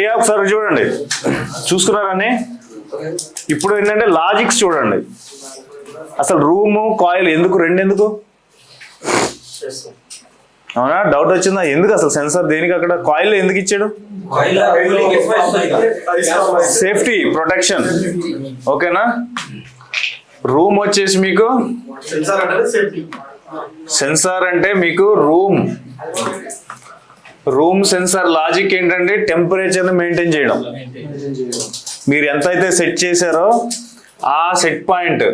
రెడీయా ఒకసారి చూడండి. చూసుకున్నారని ఇప్పుడు ఏంటంటే లాజిక్స్ చూడండి. అసలు రూము కాయిల్ ఎందుకు? రెండు ఎందుకు? అవునా? డౌట్ వచ్చిందా? ఎందుకు అసలు సెన్సార్ దేనికి అక్కడ? కాయిల్ ఎందుకు ఇచ్చాడు? సేఫ్టీ ప్రొటెక్షన్ ఓకేనా? రూమ్ వచ్చేసి మీకు సెన్సార్ అంటే సేఫ్టీ సెన్సార్ అంటే మీకు రూమ్ రూమ్ సెన్సార్ లాజిక్ ఏంటంటే టెంపరేచర్ మెయింటైన్ చేయడం. మీరు ఎంత అయితే సెట్ చేశారో ఆ set point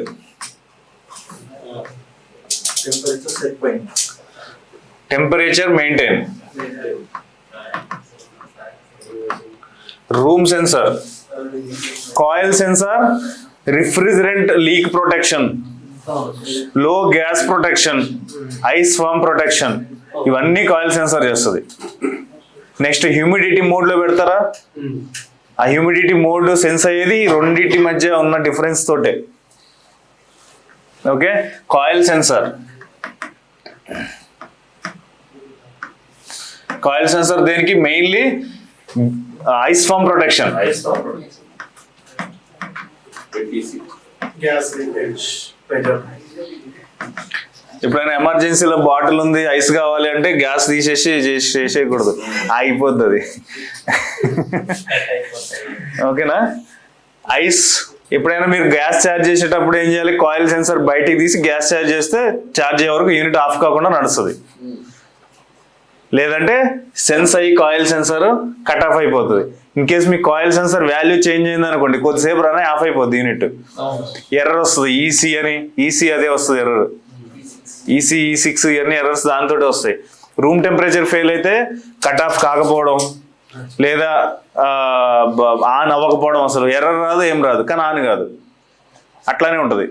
temperature set point. Temperature maintain. Room sensor. Coil sensor refrigerant leak protection. Low gas protection ice form protection. ఇవన్నీ కాయిల్ సెన్సార్ చేస్తుంది. నెక్స్ట్ హ్యూమిడిటీ మోడ్లో పెడతారా? ఆ హ్యూమిడిటీ మోడ్ సెన్స్ అయ్యేది రెండింటి మధ్య ఉన్న డిఫరెన్స్ తోటే. Okay coil sensor. Coil sensor దేనికి? మెయిన్లీ ఐస్ ఫామ్ ప్రొటెక్షన్ ఎప్పుడైనా ఎమర్జెన్సీలో బాటిల్ ఉంది ఐస్ కావాలి అంటే గ్యాస్ తీసేసి చేసి- చేసేయకూడదు. ఆగిపోద్ది అది ఓకేనా? ఐస్ ఎప్పుడైనా మీరు గ్యాస్ ఛార్జ్ చేసేటప్పుడు ఏం చేయాలి? కాయిల్ సెన్సార్ బయటికి తీసి గ్యాస్ ఛార్జ్ చేస్తే ఛార్జ్ అయ్యే వరకు యూనిట్ ఆఫ్ కాకుండా నడుస్తుంది. లేదంటే సెన్స్ అయ్యి కాయిల్ సెన్సార్ కట్ ఆఫ్ అయిపోతుంది. ఇన్ కేస్ మీ కాయిల్ సెన్సార్ వాల్యూ చేంజ్ అయింది అనుకోండి కొద్దిసేపు రానే ఆఫ్ అయిపోద్ది యూనిట్. ఎర్రర్ వస్తుంది ఈసీ అని ఈసీ అదే వస్తుంది ఎర్రర్. ఈసీ ఈ సిక్స్ ఇవన్నీ ఎర్రర్స్ దాంతో వస్తాయి. రూమ్ టెంపరేచర్ ఫెయిల్ అయితే కట్ ఆఫ్ కాకపోవడం లేదా ఆన్ అవ్వకపోవడం అసలు. ఎర్రర్ రాదు ఏం రాదు. కానీ ఆన్ కాదు. అట్లానే ఉంటుంది.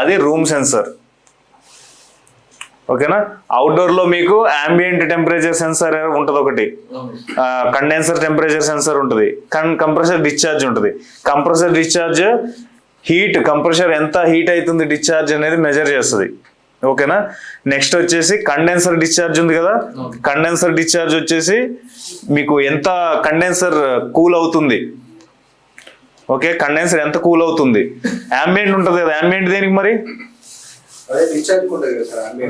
అది రూమ్ సెన్సర్ ఓకేనా? అవుట్డోర్లో మీకు అంబియంట్ టెంపరేచర్ సెన్సర్ ఉంటుంది ఒకటి. కండెన్సర్ టెంపరేచర్ సెన్సర్ ఉంటుంది. కంప్రెసర్ డిశ్చార్జ్ ఉంటుంది. కంప్రెసర్ డిశ్చార్జ్ హీట్ కంప్రెసర్ ఎంత హీట్ అవుతుంది డిశ్చార్జ్ అనేది మెజర్ చేస్తుంది. ఓకేనా? నెక్స్ట్ వచ్చేసి కండెన్సర్ డిశ్చార్జ్ ఉంది కదా? కండెన్సర్ డిశ్చార్జ్ వచ్చేసి మీకు ఎంత కండెన్సర్ కూల్ అవుతుంది? ఓకే కండెన్సర్ ఎంత కూల్ అవుతుంది? అంబియంట్ ఉంటుంది కదా? అంబియంట్ దేనికి మరి? అదే డిశ్చార్జ్ ఉంటుంది కదా సార్ అన్ని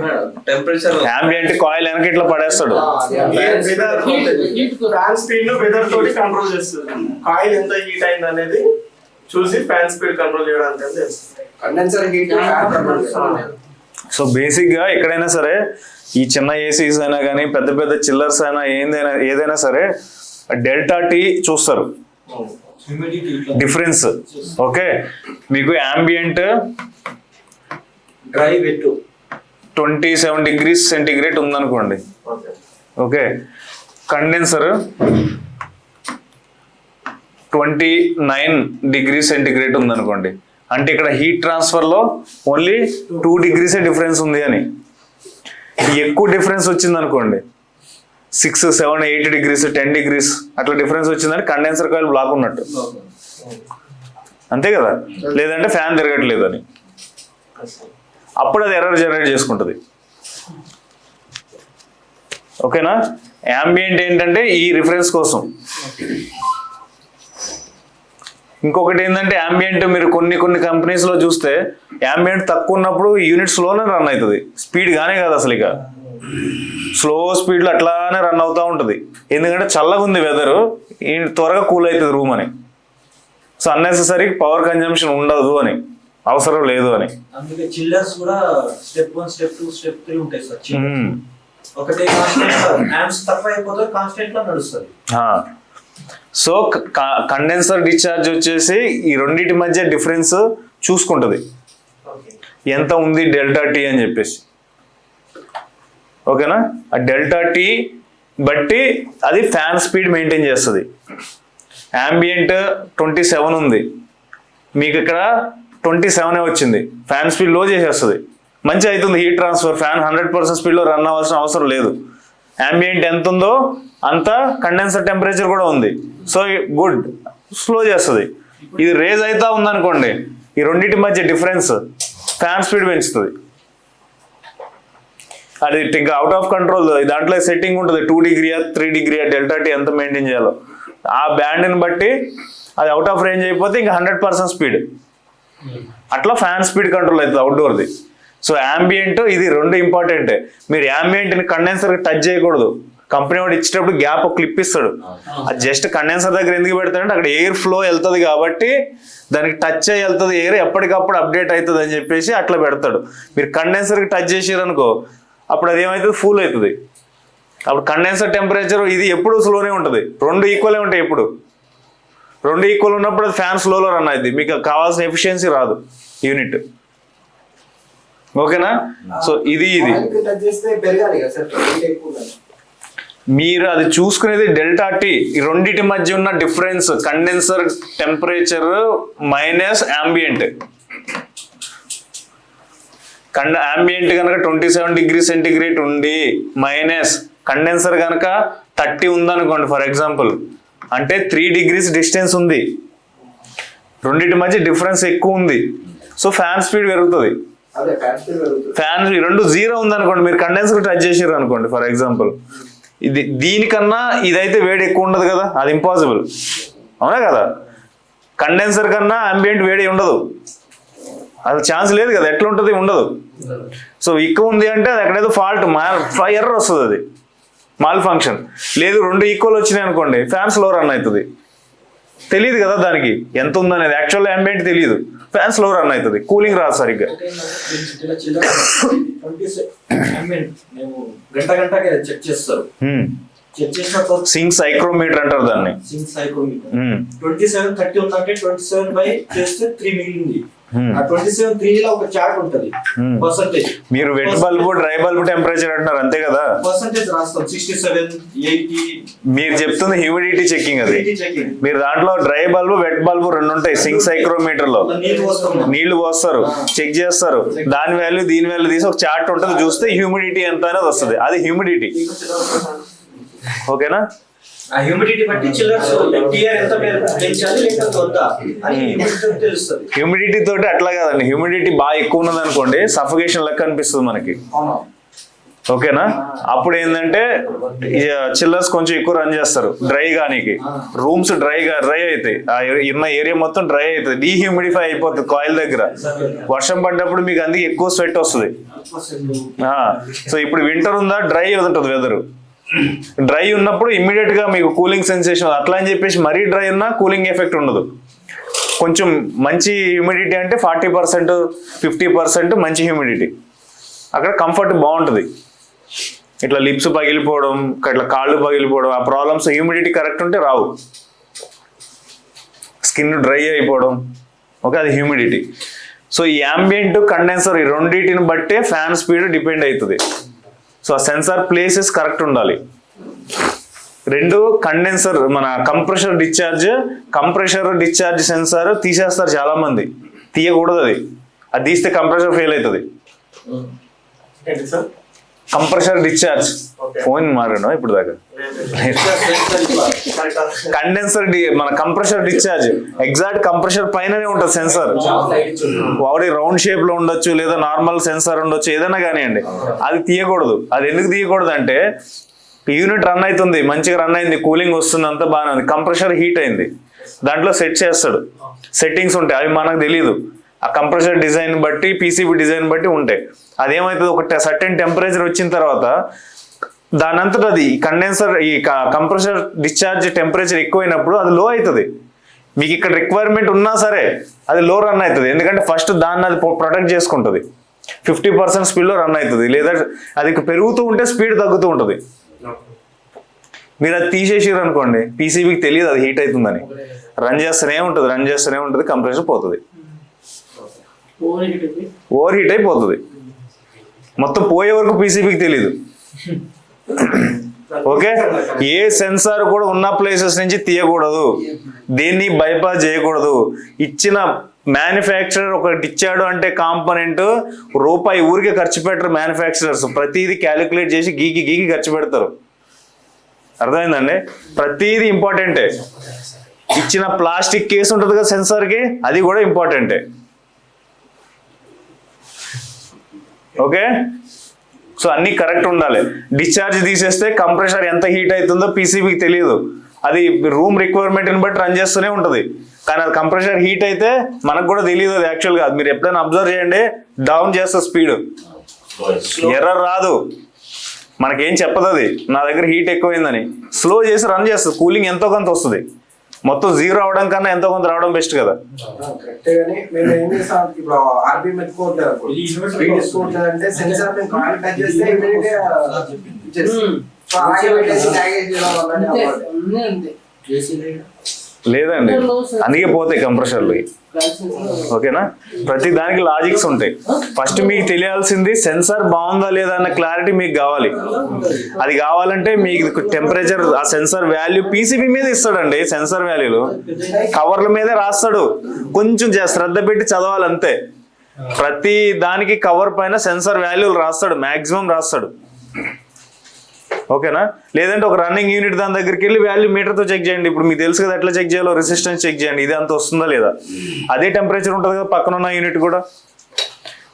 టెంపరేచర్ అంబియంట్ కాయిల్ వెనక ఇట్లా పడేస్తాడు. ఫ్యాన్ స్పీడ్ వెదర్ తోటి. కంట్రోల్ చేస్తుంది. కాయిల్ ఎంత హీట్ అయింది అనేది చూసి ఫ్యాన్ స్పీడ్ కంట్రోల్ చేయడానికి అని చేస్తుంది కండెన్సర్ హీట్ ఫ్యాన్ కంట్రోల్ చేస్తుంది. సో బేసిక్గా ఎక్కడైనా సరే ఈ చిన్న ఏసీస్ అయినా కానీ పెద్ద పెద్ద చిల్లర్స్ అయినా ఏందైనా ఏదైనా సరే డెల్టా టీ చూస్తారు. డిఫరెన్స్ ఓకే మీకు ambient dry wet twenty seven degrees centigrade ఉందనుకోండి. Okay okay condenser twenty nine degree centigrade ఉందనుకోండి. అంటే ఇక్కడ హీట్ ట్రాన్స్ఫర్లో ఓన్లీ టూ డిగ్రీసే డిఫరెన్స్ ఉంది అని. ఎక్కువ డిఫరెన్స్ వచ్చింది అనుకోండి. Six seven eight degrees ten degrees అట్లా డిఫరెన్స్ వచ్చిందని కండెన్సర్ కాయిల్ బ్లాక్ ఉన్నట్టు. అంతే కదా? లేదంటే ఫ్యాన్ తిరగట్లేదు అని అప్పుడు అది ఎర్రర్ జనరేట్ చేసుకుంటుంది. ఓకేనా? యాంబియంట్ ఏంటంటే ఈ రిఫరెన్స్ కోసం. ఇంకొకటి ఏంటంటే యాంబియంట్ మీరు కొన్ని కొన్ని కంపెనీస్లో చూస్తే యాంబియంట్ తక్కువ ఉన్నప్పుడు యూనిట్ స్లోనే రన్ అవుతుంది. స్పీడ్ గానే కాదు అసలు ఇక. స్లో స్పీడ్లో అట్లానే రన్ అవుతా ఉంటది. ఎందుకంటే చల్లగా ఉంది వెదర్ త్వరగా కూల్ అవుతుంది రూమ్ అని. సో అన్నెసెసరీ పవర్ కన్జంప్షన్ ఉండదు అని. అవసరం లేదు అని. అందుకే చిల్లర్స్ కూడా step one step two step three ఉంటాయి సార్. ఒకటే కాన్స్టెంట్ కాన్స్టెంట్లో నడుస్తుంది. సో కండెన్సర్ డిశ్చార్జ్ వచ్చేసి ఈ రెండింటి మధ్య డిఫరెన్స్ చూసుకుంటుంది. ఎంత ఉంది డెల్టా టీ అని చెప్పేసి. ఓకేనా ఆ డెల్టా టీ బట్టి అది ఫ్యాన్ స్పీడ్ మెయింటైన్ చేస్తుంది. యాంబియంట్ ట్వంటీ సెవెన్ ఉంది. మీకు ఇక్కడ ట్వంటీ సెవెన్ వచ్చింది. ఫ్యాన్ స్పీడ్లో చేసేస్తుంది. మంచి అవుతుంది heat transfer fan hundred percent స్పీడ్లో రన్ అవ్వాల్సిన అవసరం లేదు. యాంబియంట్ ఎంత ఉందో అంత కండెన్సర్ టెంపరేచర్ కూడా ఉంది. సో గుడ్ స్లో చేస్తుంది. ఇది రేజ్ అవుతా ఉందనుకోండి ఈ రెండింటి మధ్య డిఫరెన్స్ ఫ్యాన్ స్పీడ్ పెంచుతుంది. అది ఇంకా అవుట్ ఆఫ్ కంట్రోల్ దాంట్లో సెట్టింగ్ ఉంటుంది. టూ డిగ్రీయా త్రీ డిగ్రీయా డెల్టా టీ ఎంత మెయింటైన్ చేయాలో. ఆ బ్యాండ్ని బట్టి అది అవుట్ ఆఫ్ రేంజ్ అయిపోతే ఇంకా హండ్రెడ్ పర్సెంట్ స్పీడ్ అట్లా ఫ్యాన్ స్పీడ్ కంట్రోల్ అవుతుంది అవుట్డోర్ది సో ambient ఇది రెండు ఇంపార్టెంట్ మీరు ambient ని కండెన్సర్ టచ్ చేయకూడదు. కంపెనీ వాడు ఇచ్చేటప్పుడు గ్యాప్ ఒక క్లిప్ ఇస్తాడు అది జస్ట్ కండెన్సర్ దగ్గర ఎందుకు పెడతాడంటే అక్కడ ఎయిర్ ఫ్లో వెళ్తుంది కాబట్టి దానికి టచ్ అయ్యి వెళ్తుంది ఎయిర్ ఎప్పటికప్పుడు అప్డేట్ అవుతుంది అని చెప్పేసి అట్లా పెడతాడు. మీరు కండెన్సర్కి టచ్ చేసారు అనుకో అప్పుడు అది ఏమవుతుంది ఫూల్ అవుతుంది. అప్పుడు కండెన్సర్ టెంపరేచర్ ఇది ఎప్పుడు స్లోనే ఉంటుంది. రెండు ఈక్వలే ఉంటాయి ఎప్పుడు. రెండు ఈక్వల్ ఉన్నప్పుడు అది ఫ్యాన్ స్లోలో రన్ అవుతుంది మీకు కావాల్సిన ఎఫిషియన్సీ రాదు. యూనిట్ ఓకేనా? సో ఇది ఇది. మీరు అది చూసుకునేది డెల్టా టీ. ఈ రెండిటి మధ్య ఉన్న difference condenser temperature minus ambient కండ ambient కనుక ట్వంటీ సెవెన్ డిగ్రీ సెంటిగ్రేడ్ ఉండి మైనస్ కండెన్సర్ కనుక థర్టీ ఉందనుకోండి ఫర్ ఎగ్జాంపుల్. అంటే త్రీ డిగ్రీస్ డిస్టెన్స్ ఉంది. రెండిటి మధ్య డిఫరెన్స్ ఎక్కువ ఉంది. సో ఫ్యాన్ స్పీడ్ పెరుగుతుంది. ఫ్యాన్ ఈ రెండు జీరో ఉందనుకోండి మీరు కండెన్సర్ టచ్ చేసారు అనుకోండి ఫర్ ఎగ్జాంపుల్ ఇది దీనికన్నా ఇదైతే వేడి ఎక్కువ ఉండదు కదా అది ఇంపాసిబుల్ అవునా కదా? కండెన్సర్ కన్నా అంబియంట్ వేడి ఉండదు. అది ఛాన్స్ లేదు కదా ఎట్లా ఉంటుంది ఉండదు. సో ఎక్కువ ఉంది అంటే అది ఎక్కడేదో ఫాల్ట్ ఎర్రర్ వస్తుంది అది. మాల్ ఫంక్షన్ లేదు రెండు ఈక్వల్ వచ్చినాయి అనుకోండి ఫ్యాన్స్లో రన్ అవుతుంది. తెలియదు కదా దానికి ఎంత ఉందనేది. యాక్చువల్ అంబియంట్ తెలియదు ఫ్యాన్స్లో రన్ అవుతుంది. కూలింగ్ రాదు సరిగ్గా. ట్వంటీ మేము గంట గంటకి చెక్ చేస్తారు. చెక్ చేసిన తర్వాత సింక్ సైక్రోమీటర్ అంటారు దాన్ని. Sink psychometer Hmm. Twenty seven thirty ఉందంటే ట్వంటీ సెవెన్ బై చేస్తే త్రీ మిగిలింది. Hmm. ట్వంటీ సెవెన్ త్రీ లో ఒక చార్ట్ ఉంటది. Hmm. పర్సంటేజ్ మీరు wet bulb dry bulb temperature అంటున్నారు అంతే కదా? పర్సంటేజ్ రాస్తాం. సిక్స్టీ సెవెన్ ఎయిటీ మీరు చెప్తుంది హ్యూమిడిటీ చెకింగ్ అది. మీరు దాంట్లో డ్రై బల్బ్ వెట్ బల్బ్ రెండు ఉంటాయి సింక్ సైక్రోమీటర్లో నీళ్ళు పోస్తారు చెక్ చేస్తారు. దాని వాల్యూ దీని వాల్యూ తీసి ఒక చార్ట్ ఉంటుంది చూస్తే హ్యూమిడిటీ ఎంత అనేది వస్తుంది. అది హ్యూమిడిటీ ఓకేనా ఆ హ్యూమిడిటీ బట్టి చిల్లర్స్ టీఆర్ ఎంత పెంచాలి లేకపోతే వద్దా అని హ్యూమిడిటీ తెలుస్తుంది. హ్యూమిడిటీ తోటి అట్లా కాదండి. హ్యూమిడిటీ బాగా ఎక్కువ ఉన్నది అనుకోండి సఫికేషన్ లెక్క అనిపిస్తుంది మనకి. ఓకేనా? అప్పుడు ఏంటంటే చిల్లర్స్ కొంచెం ఎక్కువ రన్ చేస్తారు డ్రై గానికి. రూమ్స్ డ్రై గా డ్రై అవుతాయి ఆ ఉన్న ఏరియా మొత్తం డ్రై అవుతుంది డీహ్యూమిడిఫై అయిపోతుంది కాయిల్ దగ్గర. వర్షం పడ్డప్పుడు మీకు అందుకే ఎక్కువ స్వెట్ వస్తుంది. సో ఇప్పుడు వింటర్ ఉందా? డ్రై ఉంటుంది వెదర్ డ్రై ఉన్నప్పుడు ఇమ్మీడియట్గా మీకు కూలింగ్ సెన్సేషన్ అట్లా అని చెప్పేసి మరీ డ్రై ఉన్నా కూలింగ్ ఎఫెక్ట్ ఉండదు. కొంచెం మంచి హ్యూమిడిటీ అంటే ఫార్టీ పర్సెంట్ ఫిఫ్టీ పర్సెంట్ మంచి హ్యూమిడిటీ అక్కడ కంఫర్ట్ బాగుంటుంది. ఇట్లా లిప్స్ పగిలిపోవడం ఇట్లా కాళ్ళు పగిలిపోవడం ఆ ప్రాబ్లమ్స్ హ్యూమిడిటీ కరెక్ట్ ఉంటే రావు. స్కిన్ డ్రై అయిపోవడం ఓకే అది హ్యూమిడిటీ సో ఈ యాంబియంట్ కండెన్సర్ ఈ రెండింటిని బట్టే ఫ్యాన్ స్పీడ్ డిపెండ్ అవుతుంది. సో ఆ సెన్సార్ ప్లేసెస్ కరెక్ట్ ఉండాలి. రెండు కండెన్సర్ మన compressor discharge compressor discharge sensor తీసేస్తారు చాలా మంది తీయకూడదు అది. అది తీస్తే కంప్రెషర్ ఫెయిల్ అవుతుంది. సార్? Compressor discharge. ఫోన్ మారాను ఇప్పుడు దాకా? కండెన్సర్ మన కంప్రెషర్ డిశ్చార్జ్ ఎగ్జాక్ట్ కంప్రెషర్ పైననే ఉంటుంది సెన్సార్ వాడి రౌండ్ షేప్లో ఉండొచ్చు లేదా నార్మల్ సెన్సార్ ఉండొచ్చు ఏదైనా కానివ్వండి. అది తీయకూడదు. అది ఎందుకు తీయకూడదు అంటే యూనిట్ రన్ అవుతుంది మంచిగా రన్ అయింది కూలింగ్ వస్తుంది అంతా బాగానే ఉంది. కంప్రెషర్ హీట్ అయింది. దాంట్లో సెట్ చేస్తాడు. సెట్టింగ్స్ ఉంటాయి. అవి మనకు తెలియదు ఆ కంప్రెషర్ డిజైన్ బట్టి పీసీబీ డిజైన్ బట్టి ఉంటాయి అదేమవుతుంది ఒక సర్టెన్ టెంపరేచర్ వచ్చిన తర్వాత దాని అంతటా అది కండెన్సర్ ఈ కంప్రెషర్ డిశ్చార్జ్ టెంపరేచర్ ఎక్కువైనప్పుడు అది లో అవుతుంది మీకు ఇక్కడ రిక్వైర్మెంట్ ఉన్నా సరే అది లో రన్ అవుతుంది ఎందుకంటే ఫస్ట్ దాన్ని అది ప్రొటెక్ట్ చేసుకుంటుంది. ఫిఫ్టీ పర్సెంట్ స్పీడ్లో రన్ అవుతుంది లేదా అది పెరుగుతూ ఉంటే స్పీడ్ తగ్గుతూ ఉంటుంది. మీరు అది తీసేసారు అనుకోండి పీసీబీకి తెలియదు అది హీట్ అవుతుందని. రన్ చేస్తూనే ఉంటుంది రన్ చేస్తూనే ఉంటుంది కంప్రెషర్ పోతుంది. ఓవర్ హీట్ అయిపోతుంది. మొత్తం పోయే వరకు పీసీబీకి తెలియదు ఓకే ఏ సెన్సార్ కూడా ఉన్న ప్లేసెస్ నుంచి తీయకూడదు. దీన్ని బైపాస్ చేయకూడదు. ఇచ్చిన మ్యానుఫ్యాక్చరర్ ఒకటి ఇచ్చాడు అంటే కాంపనెంట్ రూపాయి ఊరికే ఖర్చు పెట్టరు మ్యానుఫ్యాక్చరర్స్ ప్రతిదీ క్యాలిక్యులేట్ చేసి గీకి గీకి ఖర్చు పెడతారు. అర్థమైందండి? ప్రతిదీ ఇంపార్టెంటే ఇచ్చిన ప్లాస్టిక్ కేసు ఉంటుంది కదా సెన్సార్కి అది కూడా ఇంపార్టెంటే ఓకే? సో అన్ని కరెక్ట్ ఉండాలి. డిశ్చార్జ్ తీసేస్తే కంప్రెషర్ ఎంత హీట్ అవుతుందో పీసీబీకి తెలియదు. అది రూమ్ రిక్వైర్మెంట్ని బట్టి రన్ చేస్తూనే ఉంటుంది. కానీ అది కంప్రెషర్ హీట్ అయితే మనకు కూడా తెలియదు అది యాక్చువల్గా అది మీరు ఎప్పుడైనా అబ్జర్వ్ చేయండి డౌన్ చేస్తే స్పీడ్ ఎర్రర్ రాదు. మనకేం చెప్పదు అది. నా దగ్గర హీట్ ఎక్కువైందని. స్లో చేసి రన్ చేస్తుంది. కూలింగ్ ఎంతో కొంత వస్తుంది. మొత్తం జీరో అవడం కన్నా ఎంతో కొంత రావడం బెస్ట్ కదా. కరెక్టే కానీ మేము ఏం చేస్తాం? ఇప్పుడు ఆర్బీ మెట్టుకోవట్లేదు స్పీడ్ తీసుకోవట్లేదు అంటే సెన్సార్ మేము కాల్ టచ్ చేస్తే ఇమీడియట్ సో అలాగే పెట్టేసి ట్యాగ్ చేసి లేదండి. అందుకే పోతాయి కంప్రెషర్లు. ఓకేనా? ప్రతి దానికి లాజిక్స్ ఉంటాయి. ఫస్ట్ మీకు తెలియాల్సింది సెన్సార్ బాగుందా లేదా అన్న క్లారిటీ మీకు కావాలి. అది కావాలంటే మీకు టెంపరేచర్ ఆ సెన్సార్ వాల్యూ పీసీబీ మీద ఇస్తాడండి సెన్సార్ వాల్యూలు. కవర్ల మీదే రాస్తాడు. కొంచెం శ్రద్ధ పెట్టి చదవాలి అంతే ప్రతి దానికి కవర్ పైన సెన్సార్ వాల్యూలు రాస్తాడు మాక్సిమం రాస్తాడు. ఓకేనా? లేదంటే ఒక రన్నింగ్ యూనిట్ దాని దగ్గరికి వెళ్ళి వాల్యూ మీటర్తో చెక్ చేయండి. ఇప్పుడు మీకు తెలుసు కదా ఎట్లా చెక్ చేయాలో? రెసిస్టెన్స్ చెక్ చేయండి. ఇది అంత వస్తుందా లేదా? అదే టెంపరేచర్ ఉంటుంది కదా పక్కన ఉన్న యూనిట్ కూడా.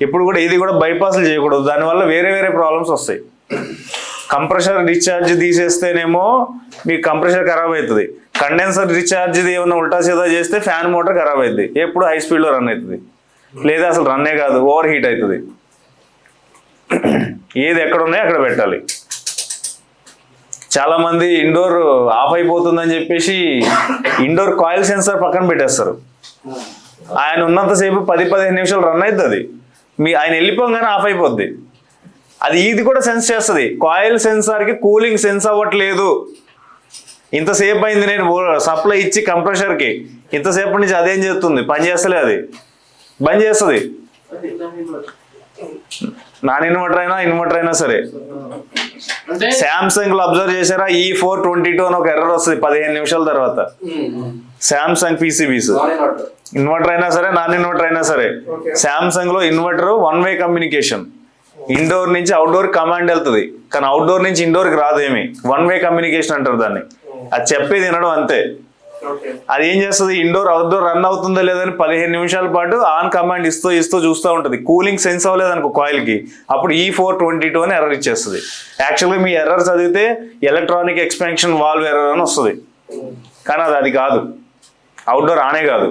ఇప్పుడు కూడా ఇది కూడా బైపాస్లు చేయకూడదు. దానివల్ల వేరే వేరే ప్రాబ్లమ్స్ వస్తాయి. కంప్రెషర్ డిశ్చార్జ్ తీసేస్తేనేమో మీకు కంప్రెషర్ ఖరాబ్ అవుతుంది. కండెన్సర్ డిశ్చార్జ్ ఏమైనా ఉల్టా సీదా చేస్తే ఫ్యాన్ మోటార్ ఖరాబ్ అవుతుంది ఎప్పుడు హై స్పీడ్లో రన్ అవుతుంది. లేదా అసలు రన్నే కాదు ఓవర్ హీట్ అవుతుంది. ఏది ఎక్కడ ఉన్నాయో అక్కడ పెట్టాలి. చాలా మంది ఇండోర్ ఆఫ్ అయిపోతుందని చెప్పేసి ఇండోర్ కాయిల్ సెన్సార్ పక్కన పెట్టేస్తారు. ఆయన ఉన్నంతసేపు పది పదిహేను నిమిషాలు రన్ అవుతుంది మీ ఆయన వెళ్ళిపోగానే ఆఫ్ అయిపోద్ది. అది ఇది కూడా సెన్స్ చేస్తుంది. కాయిల్ సెన్సార్కి కూలింగ్ సెన్స్ అవ్వట్లేదు. ఇంతసేపు అయింది నేను సప్లై ఇచ్చి కంప్రెషర్కి ఇంతసేపు నుంచి అదేం చేస్తుంది? పని చేస్తలే అది. బంద్ చేస్తుంది. నాన్ ఇన్వర్టర్ అయినా ఇన్వర్టర్ అయినా సరే. శాంసంగ్లో అబ్జర్వ్ చేశారా? ఈ ఫోర్ ట్వంటీ టూ అని ఒక ఎర్రర్ వస్తుంది పదిహేను నిమిషాల తర్వాత. Samsung PCBs inverter. అయినా సరే నాన్ ఇన్వర్టర్ అయినా సరే. శాంసంగ్లో inverter one way communication indoor నుంచి అవుట్డోర్ కమాండ్ వెళ్తుంది. కానీ అవుట్డోర్ నుంచి ఇండోర్కి రాదు ఏమి వన్ వే కమ్యూనికేషన్ అంటారు దాన్ని. అది చెప్పేది వినడం అంతే. అది ఏం చేస్తుంది? ఇండోర్ అవుట్డోర్ రన్ అవుతుందా లేదని పదిహేను నిమిషాల పాటు ఆన్ కమాండ్ ఇస్తూ ఇస్తూ చూస్తూ ఉంటుంది. కూలింగ్ సెన్స్ అవ్వలేదు అనుకో కాయిల్కి. అప్పుడు ఈ ఫోర్ ట్వంటీ టూ అని ఎర్రర్ ఇచ్చేస్తుంది. యాక్చువల్గా మీ ఎర్రర్ చదివితే ఎలక్ట్రానిక్ ఎక్స్పాన్షన్ వాల్వ్ ఎర్రర్ అని వస్తుంది. కానీ అది అది కాదు. అవుట్డోర్ ఆనే కాదు.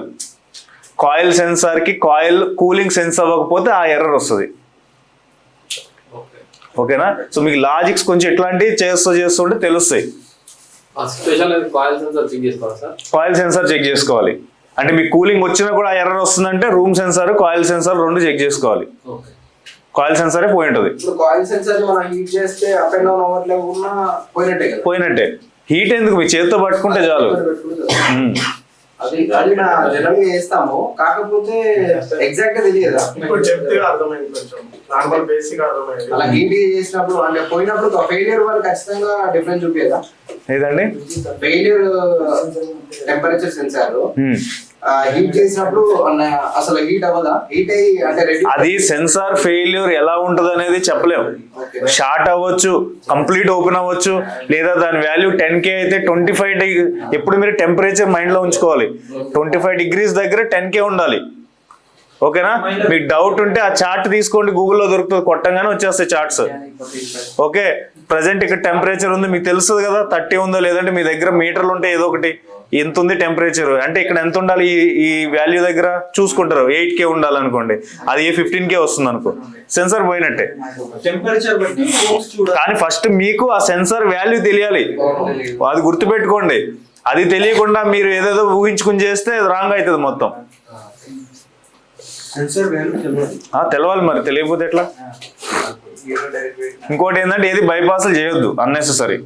కాయిల్ సెన్సార్కి కాయిల్ కూలింగ్ సెన్స్ అవ్వకపోతే ఆ ఎర్రర్ వస్తుంది. ఓకేనా సో మీకు లాజిక్స్ కొంచెం ఎట్లాంటివి చేస్తూ చేస్తుంటే తెలుస్తాయి. కాయిల్ సెన్సర్ చెక్ చేసుకోవాలి సార్? కాయిల్ సెన్సార్ చెక్ చేసుకోవాలి. అంటే మీకు కూలింగ్ వచ్చినా కూడా ఎర్రర్ వస్తుందంటే రూమ్ సెన్సార్ కాయిల్ సెన్సార్ రెండు చెక్ చేసుకోవాలి. ఓకే కాయిల్ సెన్సారే పోయి ఉంటుంది ఇప్పుడు కాయిల్ సెన్సార్ మనం హీట్ చేస్తే అప్ అండ్ డౌన్ అవ్వట్లే ఉన్నా పోయినట్టే కదా. పోయినట్టే. హీట్ ఎందుకు? మీ చేతితో పట్టుకుంటే చాలు. అది అది నా జనరల్గా చేస్తాము. కాకపోతే ఎగ్జాక్ట్గా తెలియదా. ఇప్పుడు చెప్తే అర్థమైంది కొంచెం. నార్మల్ బేసిక్ అర్థమైంది. అలా హీట్ చేసినప్పుడు అంటే పోయినప్పుడు ఫెయిలియర్ వాళ్ళు ఖచ్చితంగా డిఫరెన్స్ చూపించదా ఏదండి? Failure temperature sensor. హీట్ చేసినప్పుడు అన్న- అసలు హీట్ అవ్వదా? హీట్ అయ్యి అంటే రెడీ అది సెన్సార్ ఫెయిల్యూర్ ఎలా ఉంటుంది అనేది చెప్పలేము షార్ట్ అవ్వచ్చు కంప్లీట్ ఓపెన్ అవ్వచ్చు లేదా దాని వాల్యూ టెన్ కే అయితే ట్వంటీ ఫైవ్ ఎప్పుడు మీరు టెంపరేచర్ మైండ్లో ఉంచుకోవాలి. ట్వంటీ ఫైవ్ డిగ్రీస్ దగ్గర టెన్ కే ఉండాలి. ఓకేనా? మీకు డౌట్ ఉంటే ఆ చార్ట్ తీసుకోండి గూగుల్లో దొరుకుతుంది కొట్టంగానే వచ్చేస్తాయి చార్ట్స్ ఓకే ప్రజెంట్ ఇక్కడ టెంపరేచర్ ఉంది మీకు తెలుస్తుంది కదా థర్టీ ఉందో లేదంటే మీ దగ్గర మీటర్లు ఉంటే ఏదో ఒకటి. ఎంత ఉంది టెంపరేచర్? అంటే ఇక్కడ ఎంత ఉండాలి ఈ వాల్యూ దగ్గర? చూసుకుంటారు. ఎయిట్ కే ఉండాలనుకోండి. అది ఫిఫ్టీన్ కే వస్తుంది అనుకో సెన్సర్ పోయినట్టే. కానీ ఫస్ట్ మీకు ఆ సెన్సార్ వాల్యూ తెలియాలి. అది గుర్తుపెట్టుకోండి. అది తెలియకుండా మీరు ఏదేదో ఊహించుకుని చేస్తే రాంగ్ అవుతుంది మొత్తం. తెలవాలి మరి. తెలియకపోతే ఎట్లా? ఇంకోటి ఏంటంటే ఏది బైపాస్లు చేయొద్దు. అన్నెసెసరీ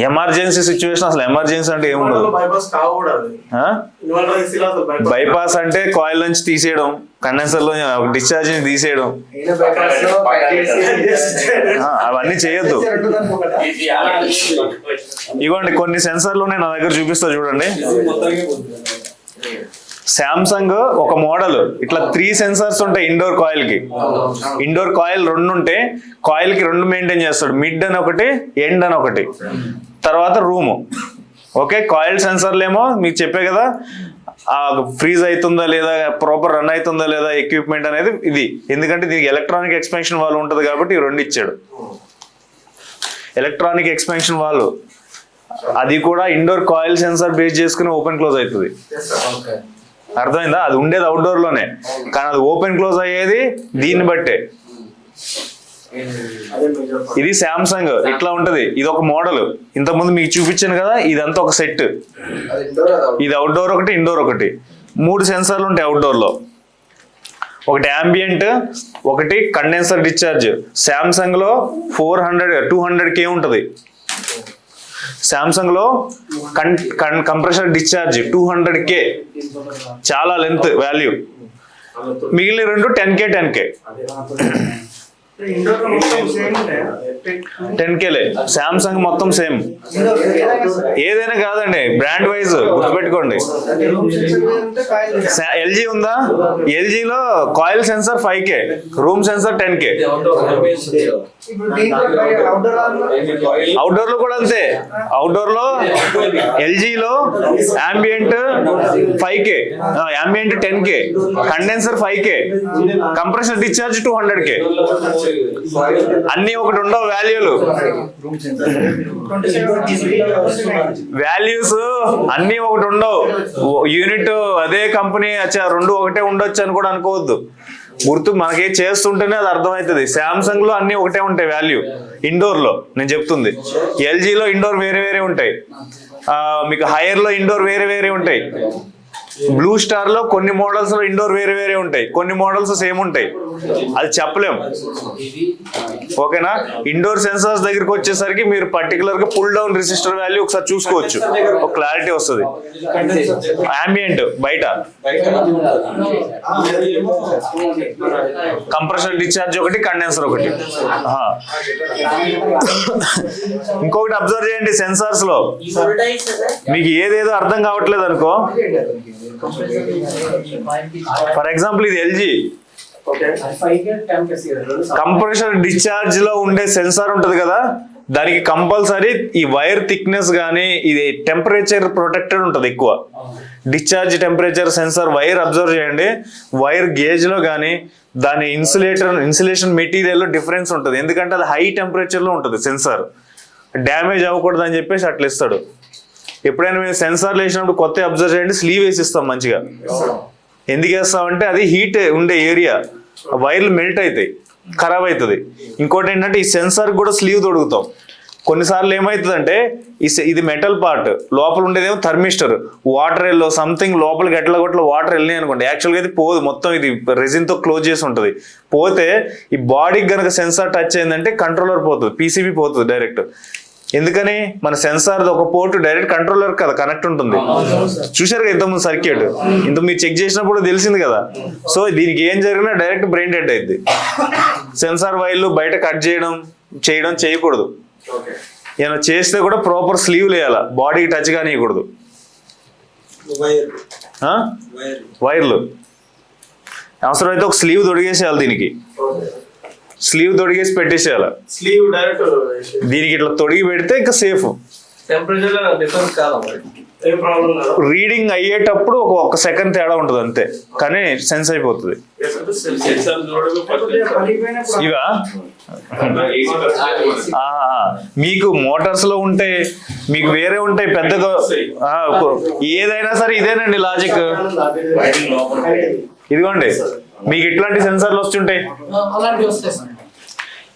ఎమర్జెన్సీ సిచ్యువేషన్ అసలు ఎమర్జెన్సీ అంటే ఏముండదు బైపాస్ అంటే కాయిల్ నుంచి తీసేయడం కండెన్సర్లో డిశ్చార్జ్ తీసేయడం. అవన్నీ చేయొద్దు? ఇవ్వండి కొన్ని సెన్సార్లు ఉన్నాయి నా దగ్గర చూపిస్తా చూడండి. శాంసంగ్ ఒక మోడల్. ఇట్లా త్రీ సెన్సార్స్ ఉంటాయి ఇండోర్ కాయిల్కి. ఇండోర్ కాయిల్ రెండు ఉంటే కాయిల్కి రెండు మెయింటైన్ చేస్తాడు. మిడ్ అని ఒకటి ఎండ్ అని ఒకటి. తర్వాత రూమ్ ఓకే కాయిల్ సెన్సర్లు ఏమో మీకు చెప్పే కదా ఆ ఫ్రీజ్ అవుతుందా లేదా ప్రాపర్ రన్ అవుతుందా లేదా ఎక్విప్మెంట్ అనేది ఇది. ఎందుకంటే దీనికి ఎలక్ట్రానిక్ ఎక్స్పెన్షన్ వాళ్ళు ఉంటుంది కాబట్టి ఈ రెండు ఇచ్చాడు. ఎలక్ట్రానిక్ ఎక్స్పెన్షన్ వాళ్ళు అది కూడా ఇండోర్ కాయిల్ సెన్సార్ బేస్ చేసుకుని ఓపెన్ క్లోజ్ అవుతుంది. ఓకే అర్థమైందా? అది ఉండేది అవుట్డోర్లోనే. కానీ అది ఓపెన్ క్లోజ్ అయ్యేది దీన్ని బట్టే. ఇది శాంసంగ్ ఇట్లా ఉంటది. ఇది ఒక మోడల్ ఇంతకుముందు మీకు చూపించాను కదా ఇదంతా ఒక సెట్ ఇది అవుట్డోర్ ఒకటి ఇండోర్ ఒకటి. మూడు సెన్సార్లు ఉంటాయి అవుట్డోర్లో. ఒకటి యాంబియంట్ ఒకటి condenser discharge శాంసంగ్లో four hundred two hundred K ఉంటుంది. శాంసంగ్లో కన్ compressor discharge two hundred K చాలా లెంత్ వాల్యూ మిగిలిన రెండు ten K ten K ten Cayley Samsung మొత్తం సేమ్ ఏదైనా కాదండి బ్రాండ్ వైజ్ గుర్తుపెట్టుకోండి. ఎల్జీ ఉందా? ఎల్జీలో coil sensor five K room sensor ten K అవుట్డోర్లో కూడా అంతే. అవుట్డోర్లో ఎల్జీలో ambient five K ambient ten K condenser five K compressor discharge two hundred K అన్ని ఒకటి ఉండవు వాల్యూలు వాల్యూస్ అన్ని ఒకటి ఉండవు. యూనిట్ అదే కంపెనీ అచ్చా రెండు ఒకటే ఉండొచ్చు అని కూడా అనుకోవద్దు. గుర్తు మనకే చేస్తుంటేనే అది అర్థమవుతుంది. శాంసంగ్లో అన్ని ఒకటే ఉంటాయి వాల్యూ ఇండోర్లో నేను చెప్తుంది. ఎల్జీలో ఇండోర్ వేరే వేరే ఉంటాయి. మీకు హైయర్లో ఇండోర్ వేరే వేరే ఉంటాయి. బ్లూ స్టార్లో కొన్ని మోడల్స్లో ఇండోర్ వేరే వేరే ఉంటాయి. కొన్ని మోడల్స్ సేమ్ ఉంటాయి. అది చెప్పలేం. ఓకేనా ఇండోర్ సెన్సార్స్ దగ్గరికి వచ్చేసరికి మీరు పర్టికులర్గా పుల్ డౌన్ రెసిస్టర్ వాల్యూ ఒకసారి చూసుకోవచ్చు. ఒక క్లారిటీ వస్తుంది. అంబియంట్ బయట. కంప్రెషర్ డిశ్చార్జ్ ఒకటి కండెన్సర్ ఒకటి. ఇంకొకటి అబ్జర్వ్ చేయండి సెన్సార్స్లో. మీకు ఏదేదో అర్థం కావట్లేదు అనుకో. ఫర్ ఎగ్జాంపుల్ ఇది ఎల్జీ. కంప్రెషర్ డిశ్చార్జ్లో ఉండే సెన్సార్ ఉంటది కదా దానికి కంపల్సరీ ఈ వైర్ థిక్నెస్ గానీ ఇది టెంపరేచర్ ప్రొటెక్టెడ్ ఉంటది ఎక్కువ. Discharge temperature sensor wire observe చేయండి వైర్ గేజ్లో గానీ దాని ఇన్సులేటర్ ఇన్సులేషన్ మెటీరియల్లో డిఫరెన్స్ ఉంటుంది. ఎందుకంటే అది హై టెంపరేచర్లో ఉంటుంది సెన్సార్. డ్యామేజ్ అవ్వకూడదు అని చెప్పేసి అట్లా ఇస్తాడు. ఎప్పుడైనా మేము సెన్సార్లు వేసినప్పుడు కొత్త అబ్జర్వ్ చేయండి స్లీవ్ వేసిస్తాం మంచిగా. ఎందుకు వేస్తామంటే అది హీట్ ఉండే ఏరియా వైర్లు మెల్ట్ అవుతాయి ఖరాబ్ అవుతుంది ఇంకోటి ఏంటంటే ఈ సెన్సార్ కూడా స్లీవ్ తొడుగుతాం. కొన్నిసార్లు ఏమవుతుందంటే ఈ ఇది మెటల్ పార్ట్ లోపల ఉండేదేమో థర్మిస్టర్ వాటర్ ఎల్లో సంథింగ్ లోపలికి ఎట్లా కొట్ల వాటర్ వెళ్ళినాయి అనుకోండి. యాక్చువల్గా ఇది పోదు మొత్తం ఇది రెజిన్తో క్లోజ్ చేసి ఉంటుంది. పోతే ఈ బాడీకి కనుక సెన్సార్ టచ్ అయిందంటే కంట్రోలర్ పోతుంది పీసీబీ పోతుంది డైరెక్ట్ ఎందుకని? మన సెన్సార్ ఒక పోర్ట్ డైరెక్ట్ కంట్రోలర్ కదా కనెక్ట్ ఉంటుంది. చూశారు కదా ఇంతకుముందు సర్క్యూట్. ఇంత మీరు చెక్ చేసినప్పుడు తెలిసింది కదా. సో దీనికి ఏం జరిగినా డైరెక్ట్ బ్రెయిన్ డెడ్ అయింది సెన్సార్ వైర్లు బయట కట్ చేయడం చేయడం చేయకూడదు. ఏమైనా చేస్తే కూడా ప్రాపర్ స్లీవ్ వేయాల బాడీకి టచ్ కానియకూడదు? వైర్లు. అవసరమైతే ఒక స్లీవ్ తొడిగేసేయాలి దీనికి. స్లీవ్ తొడిగేసి పెట్టేసేయాలి? స్లీవ్ డైరెక్ట్ దీనికి ఇట్లా తొడిగి పెడితే ఇంకా సేఫ్. రీడింగ్ అయ్యేటప్పుడు ఒక ఒక్క సెకండ్ తేడా ఉంటుంది అంతే. కానీ సెన్స్ అయిపోతుంది. ఇవా. మీకు మోటార్స్లో ఉంటే మీకు వేరే ఉంటాయి పెద్దగా ఏదైనా సరే ఇదేనండి లాజిక్. ఇదిగోండి. మీకు ఇట్లాంటి సెన్సార్లు వస్తుంటాయి. అలాంటివి వస్తాయి సార్.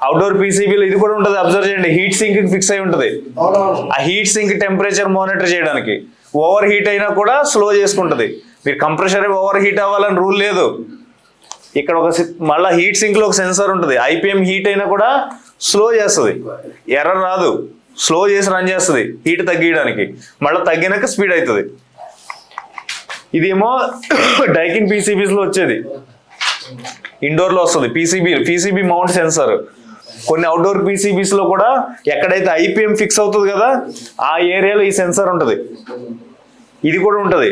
అవుట్డోర్ పీసీబీలో ఇది కూడా ఉంటుంది అబ్జర్వ్ చేయండి. హీట్ సింక్ ఫిక్స్ అయి ఉంటుంది. ఆ హీట్ సింక్ టెంపరేచర్ మానిటర్ చేయడానికి. ఓవర్ హీట్ అయినా కూడా స్లో చేసుకుంటది. మీరు కంప్రెషర్ ఓవర్ హీట్ అవ్వాలని రూల్ లేదు. ఇక్కడ ఒక మళ్ళా హీట్ సింక్లో ఒక సెన్సార్ ఉంటుంది. ఐపీఎం హీట్ అయినా కూడా స్లో చేస్తుంది. ఎర్రర్ రాదు. స్లో చేసి రన్ చేస్తుంది. హీట్ తగ్గించడానికి మళ్ళీ తగ్గినాక స్పీడ్ అవుతుంది ఇదేమో డైకిన్ పీసీబీస్లో వచ్చేది. ఇండోర్లో వస్తుంది. పీసీబీ పీసీబీ మౌంట్ సెన్సార్ కొన్ని అవుట్డోర్ పీసీబీస్లో కూడా ఎక్కడైతే ఐపీఎం ఫిక్స్ అవుతుంది కదా ఆ ఏరియాలో ఈ సెన్సార్ ఉంటుంది. ఇది కూడా ఉంటుంది.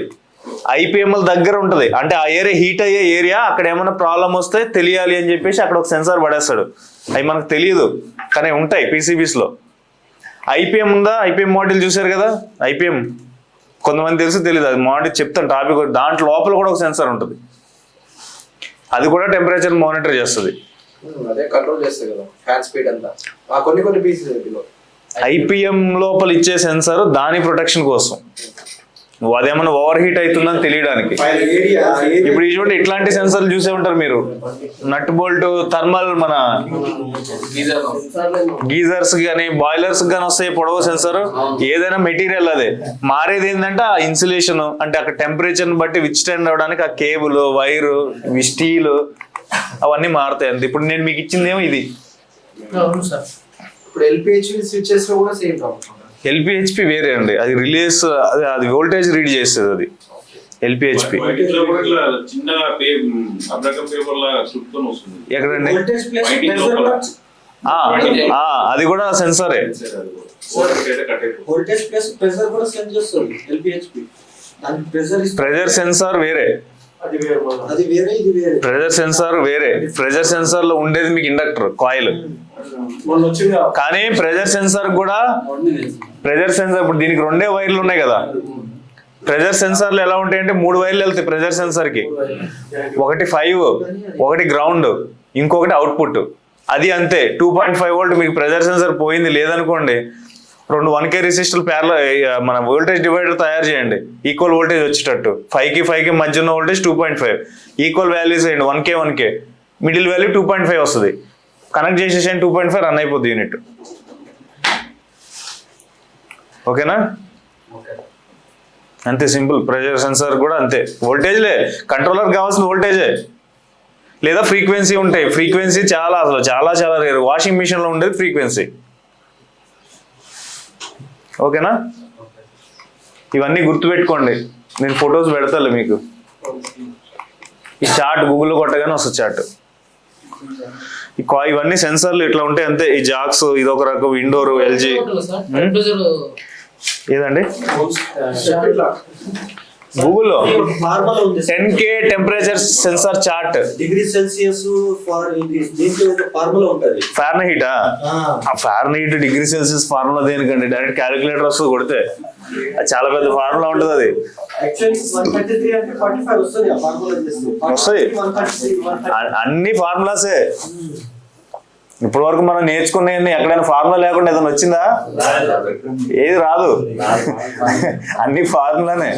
ఐపీఎంఎల్ దగ్గర ఉంటుంది. అంటే ఆ ఏరియా హీట్ అయ్యే ఏరియా అక్కడ ఏమైనా ప్రాబ్లం వస్తే తెలియాలి అని చెప్పేసి అక్కడ ఒక సెన్సార్ పడేస్తాడు. అవి మనకు తెలియదు కానీ ఉంటాయి పీసీబీస్లో. ఐపీఎం ఉందా? ఐపీఎం మోడల్ చూశారు కదా? ఐపీఎం కొంతమంది తెలుసు తెలియదు అది మోడల్ చెప్తాను టాపిక్ దాంట్లో లోపల కూడా ఒక సెన్సార్ ఉంటుంది. అది కూడా టెంపరేచర్ మానిటర్ చేస్తుంది. అదే కంట్రోల్ చేస్తాయి కదా. ఫ్యాన్ స్పీడ్ అంతా. ఆ కొన్ని కొన్ని పీసెస్ ఐపీఎం లోపల ఇచ్చే సెన్సార్ దాని ప్రొటెక్షన్ కోసం. నువ్వు అదేమన్నా ఓవర్ హీట్ అవుతుందని తెలియడానికి. ఇప్పుడు ఈ చూడండి ఇట్లాంటి సెన్సార్లు చూసే ఉంటారు మీరు. నట్ బోల్ట్ థర్మల్ మన గీజర్ గీజర్స్ కానీ బాయిలర్స్ కానీ వస్తాయి పొడవు సెన్సార్ ఏదైనా మెటీరియల్ అదే. మారేది ఏంటంటే ఆ ఇన్సులేషన్ అంటే అక్కడ టెంపరేచర్ బట్టి విచ్ స్టాండ్ అవడానికి ఆ కేబుల్ వైరు స్టీల్ అవన్నీ మారుతాయి అంతే. ఇప్పుడు నేను మీకు ఇచ్చిందేమో ఇది. ఎల్పిహెచ్పి వేరే అండి. అది రిలేస్ అది అది వోల్టేజ్ రీడ్ చేస్తుంది అది. ఎల్పిహెచ్పి ఎక్కడండి? అది కూడా సెన్సరే ప్రెజర్ సెన్సార్ వేరే. ప్రెజర్ సెన్సార్ వేరే ప్రెజర్ సెన్సార్లో ఉండేది మీకు ఇండక్టర్ కాయిల్ కానీ ప్రెజర్ సెన్సార్ కూడా ప్రెజర్ సెన్సార్ ఇప్పుడు దీనికి రెండే వైర్లు ఉన్నాయి కదా. ప్రెజర్ సెన్సార్లు ఎలా ఉంటాయంటే మూడు వైర్లు వెళ్తాయి ప్రెజర్ సెన్సార్కి. ఒకటి ఫైవ్ ఒకటి గ్రౌండ్ ఇంకొకటి అవుట్పుట్ అది అంతే. టూ పాయింట్ ఫైవ్ వోల్ట్ మీకు ప్రెజర్ సెన్సార్ పోయింది లేదనుకోండి రెండు వన్ కే రెసిస్టర్ ప్యారల మన వోల్టేజ్ డివైడర్ తయారు చేయండి. ఈక్వల్ వోల్టేజ్ వచ్చేటట్టు. ఫైవ్కి ఫైవ్కి మధ్య ఉన్న voltage two point five equal values వేయండి one K one K middle value two point five వస్తుంది. కనెక్ట్ చేసేసి టూ పాయింట్ ఫైవ్ రన్ అయిపోద్ది యూనిట్ ఓకేనా? అంతే సింపుల్. ప్రెషర్ సెన్సార్ కూడా అంతే. వోల్టేజ్లే కంట్రోలర్ కావాల్సిన వోల్టేజే లేదా ఫ్రీక్వెన్సీ ఉంటాయి. ఫ్రీక్వెన్సీ చాలా అసలు చాలా చాలా రేరు. వాషింగ్ మిషన్లో ఉండేది ఫ్రీక్వెన్సీ ఓకేనా? ఇవన్నీ గుర్తుపెట్టుకోండి. నేను ఫొటోస్ పెడతాలే మీకు. ఈ చార్ట్ గూగుల్లో కొట్టగానే వస్తుంది చార్ట్ ఈ కా- ఇవన్నీ సెన్సార్లు ఇట్లా ఉంటాయి అంతే. ఈ జాక్స్ ఇది ఒక రకం ఇండోర్ ఎల్జీ. ఏదండి? ఇట్లా గూగుల్లో ఫార్ములా ఉంది ten K temperature sensor chart degree Celsius formula ఉంటది. ఫ్యాన్ హీటా ఆ, fan heat degree Celsius formula దేనికండి? డైరెక్ట్ క్యాలిక్యులేటర్ వస్తుంది కొడితే. అది చాలా పెద్ద ఫార్ములా ఉంటుంది అది. అ- అన్ని ఫార్ములాసే ఇప్పటి వరకు మనం నేర్చుకునే ఎక్కడైనా ఫార్ములా లేకుండా ఏదైనా వచ్చిందా? ఏది రాదు? అన్ని ఫార్ములానే